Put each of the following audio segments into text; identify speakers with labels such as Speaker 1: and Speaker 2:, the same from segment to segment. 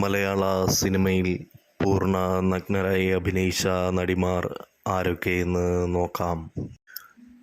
Speaker 1: മലയാള സിനിമയിൽ പൂർണ നഗ്നരായി അഭിനയിച്ച നടിമാർ ആരൊക്കെയെന്ന് നോക്കാം.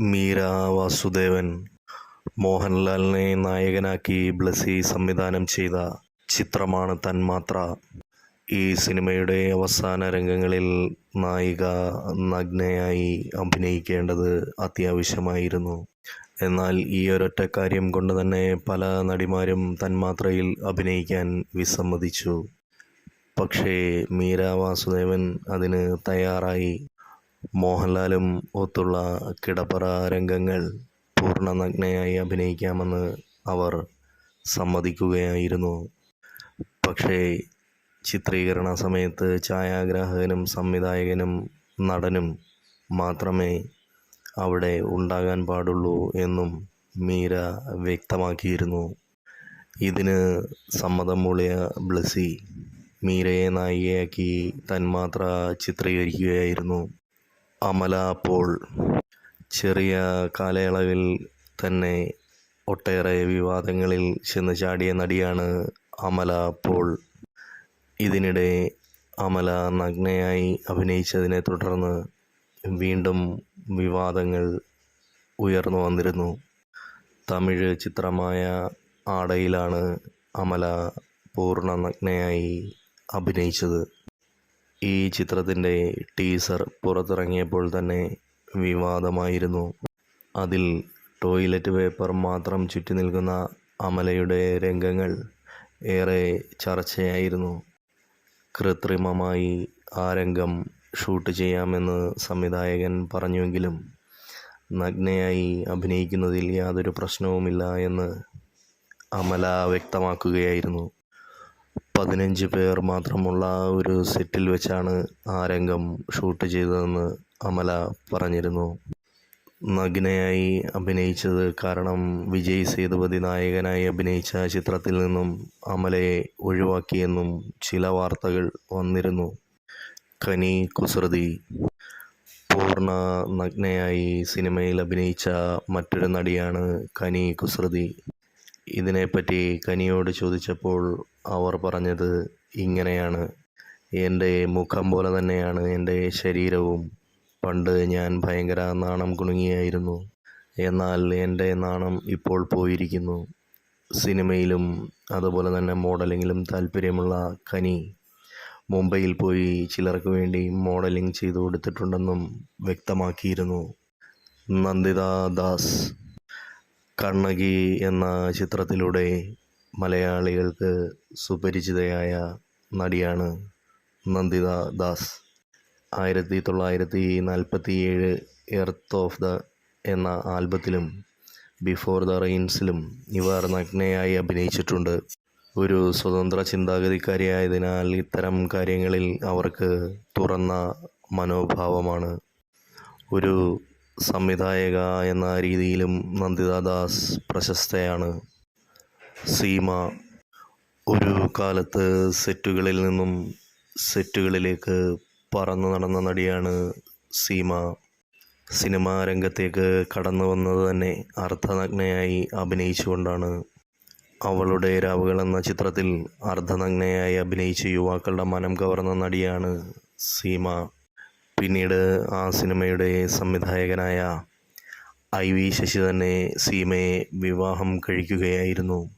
Speaker 1: മീര വാസുദേവൻ മോഹൻലാലിനെ നായകനാക്കി ബ്ലസി സംവിധാനം ചെയ്ത ചിത്രമാണ് തന്മാത്ര. ഈ സിനിമയുടെ അവസാന രംഗങ്ങളിൽ നായിക നഗ്നയായി അഭിനയിക്കേണ്ടത് അത്യാവശ്യമായിരുന്നു. എന്നാൽ ഈ ഒരൊറ്റ കാര്യം കൊണ്ട് തന്നെ പല നടിമാരും തന്മാത്രയിൽ അഭിനയിക്കാൻ വിസമ്മതിച്ചു. പക്ഷേ മീര വാസുദേവൻ അതിന് തയ്യാറായി. മോഹൻലാലും ഒത്തുള്ള കിടപ്പറ രംഗങ്ങൾ പൂർണനഗ്നയായി അഭിനയിക്കാമെന്ന് അവർ സമ്മതിക്കുകയായിരുന്നു. പക്ഷേ ചിത്രീകരണ സമയത്ത് ഛായാഗ്രാഹകനും സംവിധായകനും നടനും മാത്രമേ അവിടെ ഉണ്ടാകാൻ പാടുള്ളൂ എന്നും മീര വ്യക്തമാക്കിയിരുന്നു. ഇതിന് സമ്മതം മൂളിയ ബ്ലസി മീരയെ നായികയാക്കി തന്മാത്ര ചിത്രീകരിക്കുകയായിരുന്നു. അമല അപ്പോൾ ചെറിയ കാലയളവിൽ തന്നെ ഒട്ടേറെ വിവാദങ്ങളിൽ ചെന്ന് ചാടിയ നടിയാണ് അമല പോൾ ഇതിനിടെ അമല നഗ്നയായി അഭിനയിച്ചതിനെ തുടർന്ന് വീണ്ടും വിവാദങ്ങൾ ഉയർന്നു വന്നിരുന്നു. തമിഴ് ചിത്രമായ ആടയിലാണ് അമല പൂർണ നഗ്നയായി അഭിനയിച്ചത്. ഈ ചിത്രത്തിന്റെ ടീസർ പുറത്തിറങ്ങിയപ്പോൾ തന്നെ വിവാദമായിരുന്നു. അതിൽ ടോയ്ലറ്റ് പേപ്പർ മാത്രം ചുറ്റി നിൽക്കുന്ന അമലയുടെ രംഗങ്ങൾ ഏറെ ചർച്ചയായിരുന്നു. കൃത്രിമമായി ആ രംഗം ഷൂട്ട് ചെയ്യാമെന്ന് സംവിധായകൻ പറഞ്ഞുവെങ്കിലും നഗ്നയായി അഭിനയിക്കുന്നതിൽ യാതൊരു പ്രശ്നവുമില്ല എന്ന് അമല വ്യക്തമാക്കുകയായിരുന്നു. പതിനഞ്ച് പേർ മാത്രമുള്ള ഒരു സെറ്റിൽ വെച്ചാണ് ആ രംഗം ഷൂട്ട് ചെയ്തതെന്ന് അമല പറഞ്ഞിരുന്നു. നഗ്നയായി അഭിനയിച്ചത് കാരണം വിജയ് സേതുപതി നായകനായി അഭിനയിച്ച ചിത്രത്തിൽ നിന്നും അമലയെ ഒഴിവാക്കിയെന്നും ചില വാർത്തകൾ വന്നിരുന്നു. കനി കുസൃതി പൂർണ നഗ്നയായി സിനിമയിൽ അഭിനയിച്ച മറ്റൊരു നടിയാണ് കനി കുസൃതി. ഇതിനെപ്പറ്റി കനിയോട് ചോദിച്ചപ്പോൾ അവർ പറഞ്ഞത് ഇങ്ങനെയാണ്. എന്റെ മുഖം പോലെ തന്നെയാണ് എന്റെ ശരീരവും. പണ്ട് ഞാൻ ഭയങ്കര നാണം കുണുങ്ങിയായിരുന്നു. എന്നാൽ എന്റെ നാണം ഇപ്പോൾ പോയിരിക്കുന്നു. സിനിമയിലും അതുപോലെ തന്നെ മോഡലിങ്ങിലും താല്പര്യമുള്ള കനി മുംബൈയിൽ പോയി ചിലർക്ക് വേണ്ടി മോഡലിംഗ് ചെയ്തു കൊടുത്തിട്ടുണ്ടെന്നും വ്യക്തമാക്കിയിരുന്നു. നന്ദിത ദാസ് കണ്ണകി എന്ന ചിത്രത്തിലൂടെ മലയാളികൾക്ക് സുപരിചിതയായ നടിയാണ് നന്ദിത ദാസ്. ആയിരത്തി തൊള്ളായിരത്തി നാൽപ്പത്തി ഏഴ് എർത്ത് ഓഫ് ദ എന്ന ആൽബത്തിലും ബിഫോർ ദ റെയിൻസിലും ഇവർ നഗ്നയായി അഭിനയിച്ചിട്ടുണ്ട്. ഒരു സ്വതന്ത്ര ചിന്താഗതിക്കാരിയായതിനാൽ ഇത്തരം കാര്യങ്ങളിൽ അവർക്ക് തുറന്ന മനോഭാവമാണ്. ഒരു സംവിധായക എന്ന രീതിയിലും നന്ദിതാദാസ് പ്രശസ്തയാണ്. സീമ ഒരു കാലത്ത് സെറ്റുകളിൽ നിന്നും സെറ്റുകളിലേക്ക് പറന്നു നടന്ന നടിയാണ് സീമ. സിനിമാ രംഗത്തേക്ക് കടന്നു വന്നത് തന്നെ അർത്ഥനഗ്നയായി അഭിനയിച്ചുകൊണ്ടാണ്. അവളുടെ രാവുകൾ എന്ന ചിത്രത്തിൽ അർദ്ധനഗ്നയായി അഭിനയിച്ച യുവാക്കളുടെ മനം കവർന്ന നടിയാണ് സീമ. പിന്നീട് ആ സിനിമയുടെ സംവിധായകനായ ഐ വി ശശി തന്നെ സീമയെ വിവാഹം കഴിക്കുകയായിരുന്നു.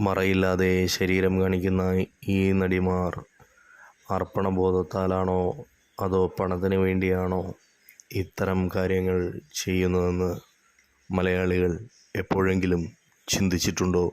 Speaker 1: മറയില്ലാതെ ശരീരം കാണിക്കുന്ന ഈ നടിമാർ അർപ്പണബോധത്താലാണോ അതോ പണത്തിന് വേണ്ടിയാണോ ഇത്തരം കാര്യങ്ങൾ ചെയ്യുന്നതെന്ന് മലയാളികൾ എപ്പോഴെങ്കിലും ചിന്തിച്ചിട്ടുണ്ടോ?